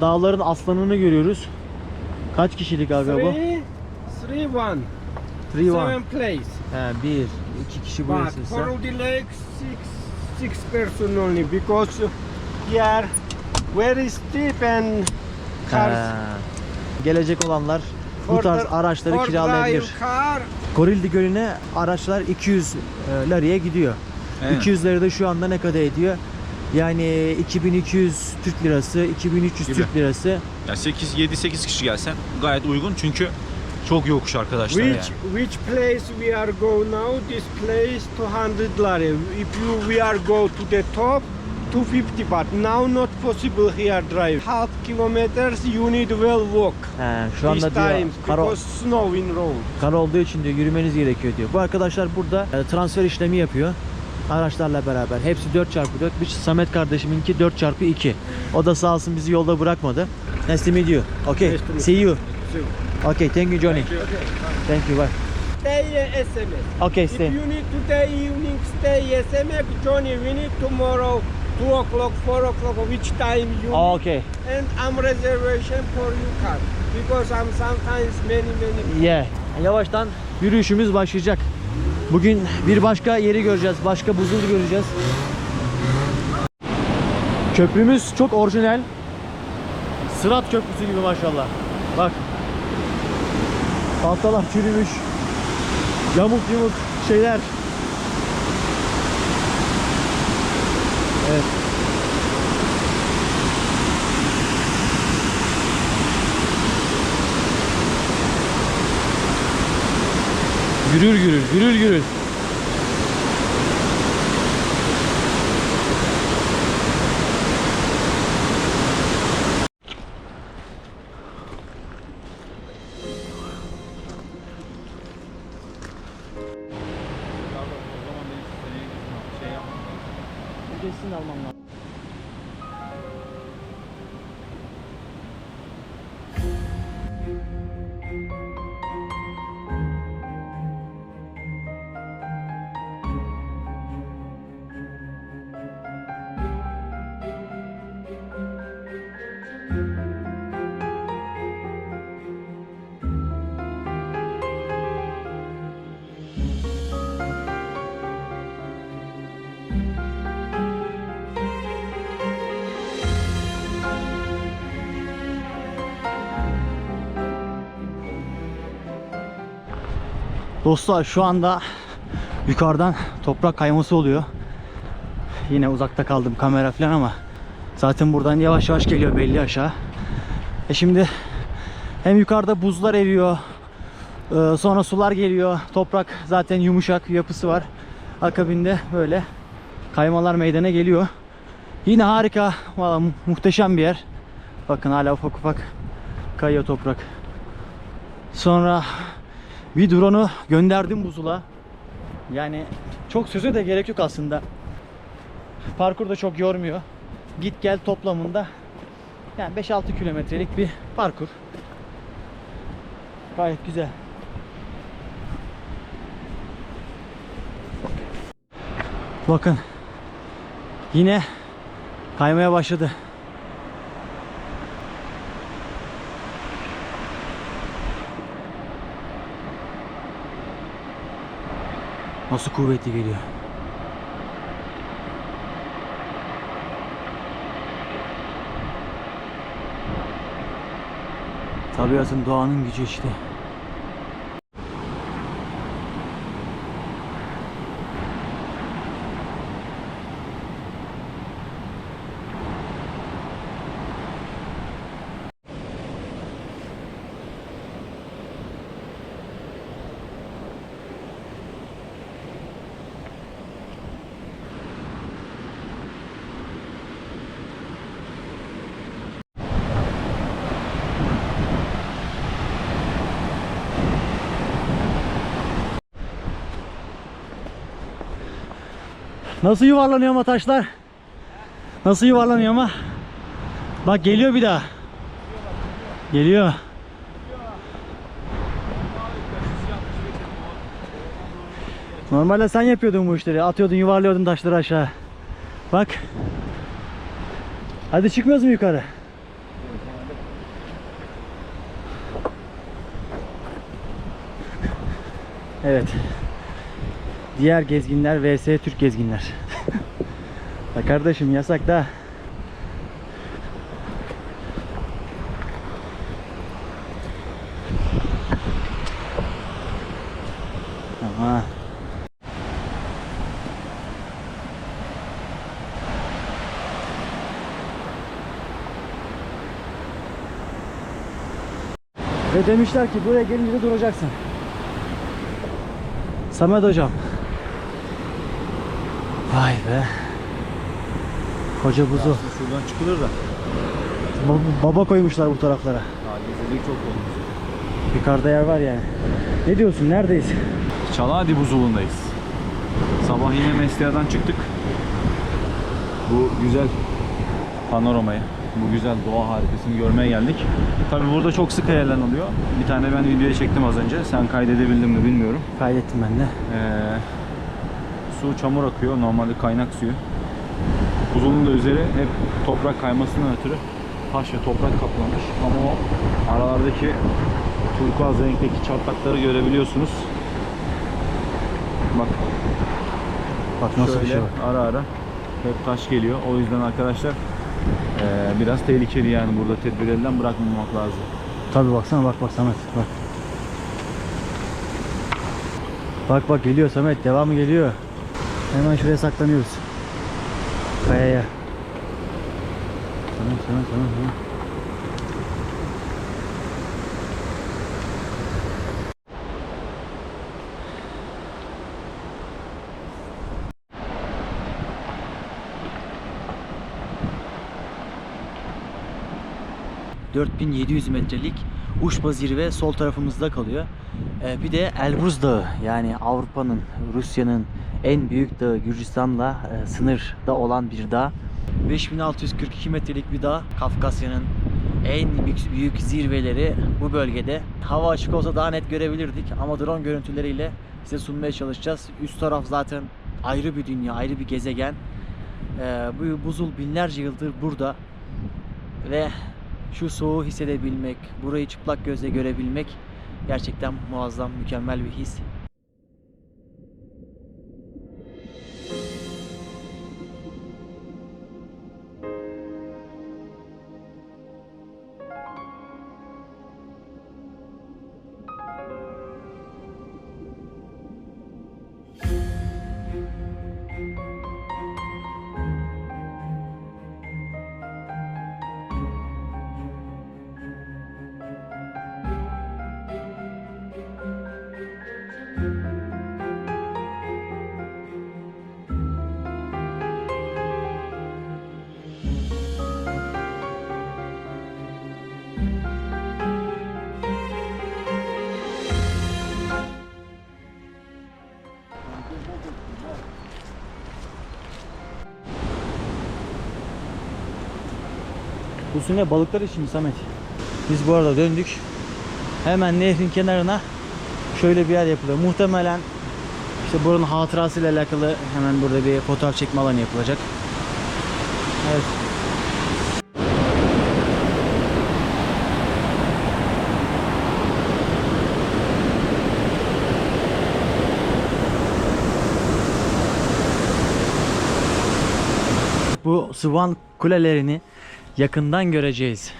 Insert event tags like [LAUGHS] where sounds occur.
Dağların aslanını görüyoruz. Kaç kişilik aga bu? Three, three, one. 3 Seven one. place. He, bir, iki kişi But burası ise. for the lake, six, six person only because here very steep and cars. He. Gelecek olanlar bu for tarz the- araçları for kiralayabilir. drive car, Gorildi Gölü'ne araçlar 200 e, liraya gidiyor. Evet. 200 lira da şu anda ne kadar ediyor? Yani 2200 Türk lirası, 2300 Gibi. Türk lirası. Ya 8 7 8 kişi gelsen gayet uygun çünkü çok yokuş arkadaşlar which yani. which place we are go now? This place 200 lari. If you we are go to the top, 250. But now not possible here drive. Half kilometers you need well walk. He, şu This anda diyor time kar, because snow in road. kar olduğu için diyor yürümeniz gerekiyor diyor. Bu arkadaşlar burada e, transfer işlemi yapıyor. Araçlarla beraber. Hepsi 4x4. Bir Samet kardeşiminki 4x2. O da sağ olsun bizi yolda bırakmadı. Nice to meet you. Okay. Nice meet See you. Okay. Thank you Johnny. Thank you. Bye. stay SMS. Okay. If Stay. you need today evening stay SMS, Johnny, we need tomorrow 2 o'clock, 4 o'clock, which time you need. Okay. And I'm reservation for you car. Because I'm sometimes many, many Yeah. Yavaştan yürüyüşümüz başlayacak. Bugün bir başka yeri göreceğiz. Başka buzulu göreceğiz. Köprümüz çok orijinal. Sırat köprüsü gibi maşallah. Bak. Tahtalar çürümüş. Yamuk yumuk şeyler. Gürül gürül, gürül gürül. Kesin almam lazım. Dostlar şu anda yukarıdan toprak kayması oluyor. Yine uzakta kaldım kamera falan ama zaten buradan yavaş yavaş geliyor belli aşağı. E şimdi hem yukarıda buzlar eriyor. e, Sonra sular geliyor. Toprak zaten yumuşak yapısı var. Akabinde böyle kaymalar meydana geliyor. Yine harika, valla mu- muhteşem bir yer. Bakın hala ufak ufak kayıyor toprak. Sonra bir drone'u gönderdim buzula. Yani çok söze de gerek yok aslında. Parkur da çok yormuyor. Git gel toplamında yani 5-6 kilometrelik bir parkur. Gayet güzel. Bakın. Yine kaymaya başladı. Nasıl kuvvetli geliyor. Tabiatın doğanın gücü işte. Nasıl yuvarlanıyor ama taşlar? Nasıl yuvarlanıyor ama? Bak geliyor bir daha. Geliyor. Normalde sen yapıyordun bu işleri. Atıyordun, yuvarlıyordun taşları aşağı. Bak. Hadi çıkmıyoruz mu yukarı? Evet. Diğer gezginler vs Türk gezginler. [LAUGHS] ya kardeşim yasak da. Ama Ve demişler ki buraya gelince de duracaksın. Samet hocam. Vay be. Koca buzu. Şuradan çıkılır da. Ba- Baba koymuşlar bu taraflara. Gezecek çok olmuş. Yukarıda yer var yani. Ne diyorsun? Neredeyiz? Çaladi buzulundayız. Sabah yine Meslia'dan çıktık. Bu güzel panoramayı, bu güzel doğa harikasını görmeye geldik. Tabi burada çok sık heyelan oluyor. Bir tane ben videoya çektim az önce. Sen kaydedebildin mi bilmiyorum. Kaydettim ben de. Ee, su çamur akıyor. Normalde kaynak suyu. Buzulun da üzeri hep toprak kaymasından ötürü taş ve toprak kaplamış. Ama o aralardaki turkuaz renkteki çatlakları görebiliyorsunuz. Bak Bak nasıl bir şöyle şey var. ara ara hep taş geliyor. O yüzden arkadaşlar eee, biraz tehlikeli yani burada tedbir elden bırakmamak lazım. Tabi baksana bak bak Samet bak. Bak bak geliyor Samet devamı geliyor. Hemen şuraya saklanıyoruz. Kayaya. Tamam tamam tamam tamam. ...4700 metrelik Uşba zirve sol tarafımızda kalıyor. Ee, bir de Elbruz Dağı yani Avrupa'nın, Rusya'nın en büyük dağı Gürcistan'la e, sınırda olan bir dağ. 5642 metrelik bir dağ. Kafkasya'nın en büyük, büyük zirveleri bu bölgede. Hava açık olsa daha net görebilirdik ama drone görüntüleriyle size sunmaya çalışacağız. Üst taraf zaten ayrı bir dünya, ayrı bir gezegen. Ee, bu buzul binlerce yıldır burada ve şu soğuğu hissedebilmek, burayı çıplak gözle görebilmek gerçekten muazzam, mükemmel bir his. Bu su ne balıklar için Samet. Biz bu arada döndük. Hemen nehrin kenarına şöyle bir yer yapılıyor. Muhtemelen işte buranın hatırasıyla alakalı hemen burada bir fotoğraf çekme alanı yapılacak. Evet. Bu Swan kulelerini yakından göreceğiz.